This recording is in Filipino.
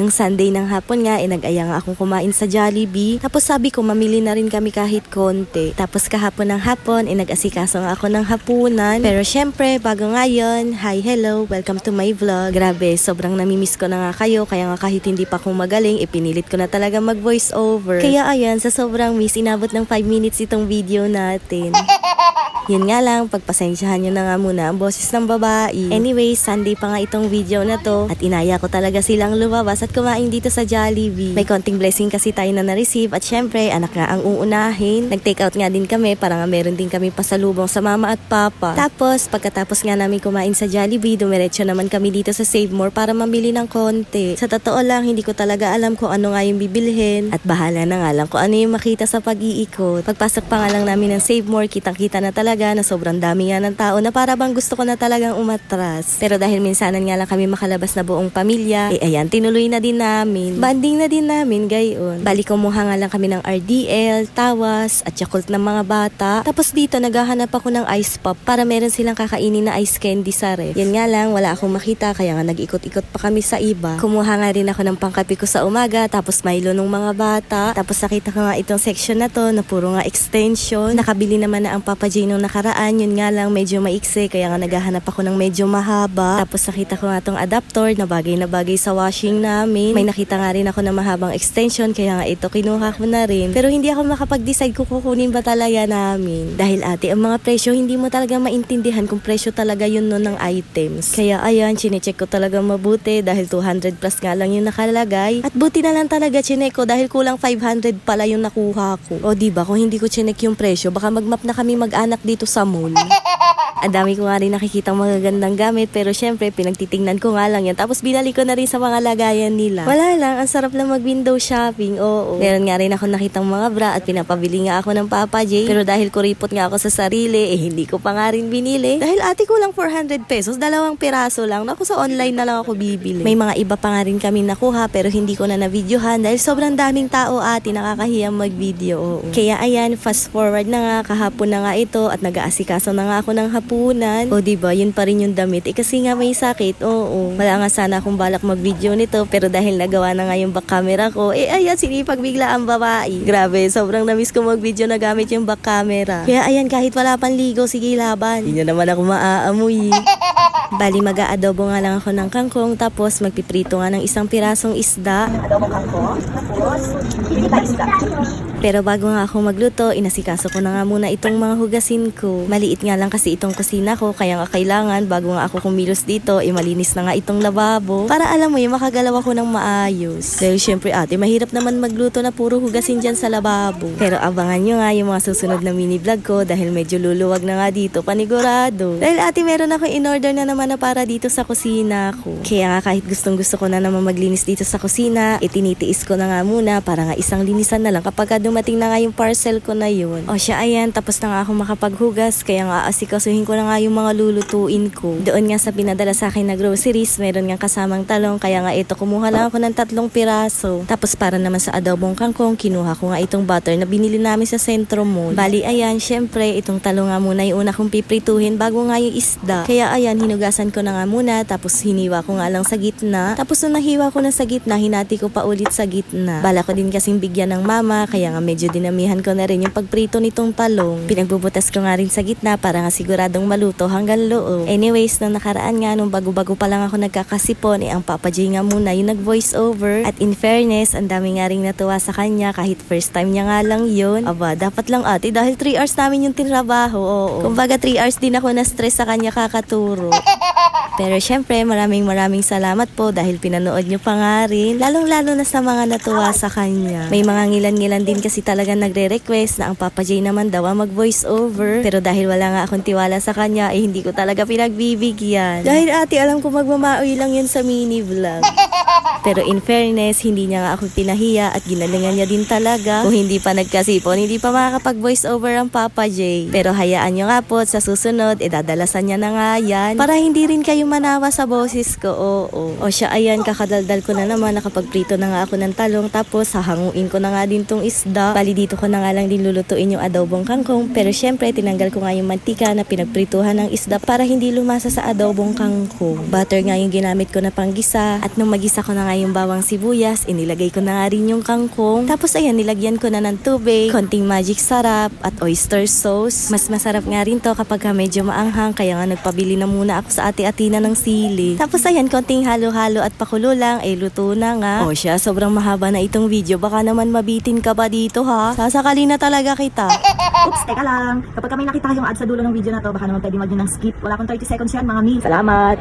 Nung Sunday ng hapon nga, eh, nag-aya nga akong kumain sa Jollibee. Tapos sabi ko, mamili na rin kami kahit konti. Tapos kahapon ng hapon, eh, nag-asikaso nga ako ng hapunan. Pero syempre, bago nga yun, hi, hello, welcome to my vlog. Grabe, sobrang namimiss ko na nga kayo. Kaya nga kahit hindi pa akong magaling, ipinilit ko na talaga mag-voice over. Kaya ayan, sa sobrang miss, inabot ng 5 minutes itong video natin. Yun nga lang, pagpasensyahan nyo na nga muna ang boses ng babae. Anyway, Sunday pa nga itong video na to at inaya ko talaga silang lumabas at kumain dito sa Jollibee. May konting blessing kasi tayo na na-receive at syempre, anak nga ang uunahin. Nag-take out nga din kami para nga meron din kami pasalubong sa mama at papa. Tapos, pagkatapos nga namin kumain sa Jollibee, dumiretso naman kami dito sa Save More para mamili ng konti. Sa totoo lang, hindi ko talaga alam kung ano nga yung bibilhin at bahala na nga lang kung ano yung makita sa pag-iikot. Pagpasok pa nga lang namin ng Save More, kitang-kita na talaga na sobrang dami nga ng tao na para bang gusto ko na talagang umatras. Pero dahil minsanan nga lang kami makalabas na buong pamilya, eh ayan, tinuloy na din namin. Banding na din namin, gayon. Bali kumuha nga lang kami ng RDL, tawas, at yakult ng mga bata. Tapos dito, naghahanap ako ng ice pop para meron silang kakainin na ice candy sa ref. Yan nga lang, wala akong makita, kaya nga nag-ikot-ikot pa kami sa iba. Kumuha nga rin ako ng pangkapi ko sa umaga, tapos Milo ng mga bata. Tapos nakita ko nga itong section na to, na puro nga extension. Nakabili naman na ang Papa J nung nakaraan, yun nga lang medyo maiksi, kaya nga naghahanap ako ng medyo mahaba. Tapos nakita ko nga tong adapter na bagay na bagay sa washing namin. May nakita nga rin ako ng mahabang extension, kaya nga ito kinuha ko na rin. Pero hindi ako makapag-decide kung kukunin ba talaga namin. Dahil ate, ang mga presyo, hindi mo talaga maintindihan kung presyo talaga yun nun ng items. Kaya ayan, chinecheck ko talaga mabuti dahil 200 plus nga lang yung nakalagay. At buti na lang talaga chineck ko dahil kulang 500 pala yung nakuha ko. O di ba kung hindi ko chineck yung presyo, baka magmap na kami mag-anak dito sa mall. Ang dami ko nga rin nakikitang magagandang gamit pero syempre pinagtitingnan ko nga lang yan. Tapos binalik ko na rin sa mga lagayan nila. Wala lang, ang sarap lang mag window shopping, oo. Meron nga rin ako nakitang mga bra at pinapabili nga ako ng Papa J. Pero dahil kuripot nga ako sa sarili, eh hindi ko pa nga rin binili. Dahil ate ko lang 400 pesos, dalawang piraso lang. Naku, sa online na lang ako bibili. May mga iba pa nga rin kami nakuha pero hindi ko na na-videohan dahil sobrang daming tao ate nakakahiyang mag-video. Oo. Kaya ayan, fast forward na nga, kahapon na nga ito at nag-aasikaso na nga ako ng hapunan. O di ba yun pa rin yung damit. Eh kasi nga may sakit, oo. Wala nga sana akong balak mag-video nito pero dahil nagawa na nga yung back camera ko, eh ayan, sinipag bigla ang babae. Grabe, sobrang namiss ko mag-video na gamit yung back camera. Kaya ayan, kahit wala pang ligo, sige laban. Hindi na naman ako maaamoy. Bali, mag-aadobo nga lang ako ng kangkong tapos magpiprito nga ng isang pirasong isda. Adobo kangkong? Tapos, isda. Pero bago nga ako magluto, inasikaso ko na nga muna itong mga hugasin ko. Maliit nga lang kasi itong kusina ko, kaya nga kailangan bago nga ako kumilos dito, eh malinis na nga itong lababo. Para alam mo yung makagalaw ako ng maayos. Dahil syempre ate, mahirap naman magluto na puro hugasin dyan sa lababo. Pero abangan nyo nga yung mga susunod na mini vlog ko dahil medyo luluwag na nga dito, panigurado. Dahil ate, meron ako in-order na naman na para dito sa kusina ko. Kaya nga kahit gustong gusto ko na naman maglinis dito sa kusina, itinitiis ko na nga muna para nga isang linisan na lang kapag ka dumating na nga yung parcel ko na yun. O siya ayan, tapos na nga ako makapaghugas, kaya nga asikasuhin ko na nga yung mga lulutuin ko. Doon nga sa pinadala sa akin na groceries, meron nga kasamang talong, kaya nga ito kumuha lang ako ng tatlong piraso. Tapos para naman sa adobong kangkong, kinuha ko nga itong butter na binili namin sa Centro Mall. Bali ayan, syempre itong talong nga muna yung una kong piprituhin bago nga yung isda. Kaya ayan, hinugasan ko na nga muna, tapos hiniwa ko nga lang sa gitna. Tapos nung nahiwa ko na sa gitna, hinati ko pa ulit sa gitna. Bala ko din kasing bigyan ng mama, kaya nga medyo dinamihan ko na rin yung pagprito nitong talong. Pinagbubutas ko nga rin sa gitna para nga siguradong maluto hanggang loob. Anyways, nung nakaraan nga, nung bago-bago pa lang ako nagkakasipon, eh ang Papa J nga muna yung nag-voice over. At in fairness, ang dami nga rin natuwa sa kanya kahit first time niya nga lang yun. Aba, dapat lang ate dahil 3 hours namin yung tinrabaho. Oo. Kumbaga 3 hours din ako na-stress sa kanya kakaturo. Pero syempre, maraming maraming salamat po dahil pinanood nyo pa nga rin. Lalong-lalo na sa mga natuwa sa kanya. May mga ngilan-ngilan din kasi talaga nagre-request na ang Papa J naman daw ang mag-voice over. Pero dahil wala nga akong tiwala sa kanya, eh hindi ko talaga pinagbibigyan. Dahil ate, alam ko magmamaoy lang yan sa mini vlog. Pero in fairness, hindi niya nga ako pinahiya at ginalingan niya din talaga. Kung hindi pa nagkasipon, hindi pa makakapag-voice over ang Papa J. Pero hayaan niyo nga po, sa susunod, idadalasan niya na nga yan. Para hindi rin kayo manawa sa boses ko, oo. O siya, ayan, kakadaldal ko na naman, nakapagprito na nga ako ng talong, tapos hahanguin ko na nga din tong isda. Bali dito ko na nga lang din lulutuin yung adobong kangkong, pero syempre, tinanggal ko nga yung mantika na pinagprituhan ng isda para hindi lumasa sa adobong kangkong. Butter nga yung ginamit ko na panggisa, at nung magisa ko na nga yung bawang sibuyas, inilagay ko na nga rin yung kangkong. Tapos ayan, nilagyan ko na ng tubig, konting magic sarap, at oyster sauce. Mas masarap nga rin to kapag ka medyo maanghang, kaya nga nagpabili na muna ako sa ate-atina ng sili. Tapos ayan, konting halo-halo at pakulo lang, eh luto na nga. O siya, sobrang mahaba na itong video, baka naman mabitin ka ba dito ha? Sasakali na talaga kita. Oops, teka lang. Kapag may nakita kayong ad sa dulo ng video na to, baka naman pwede mag ng skip. Wala akong 30 seconds yan, mga mi. Salamat!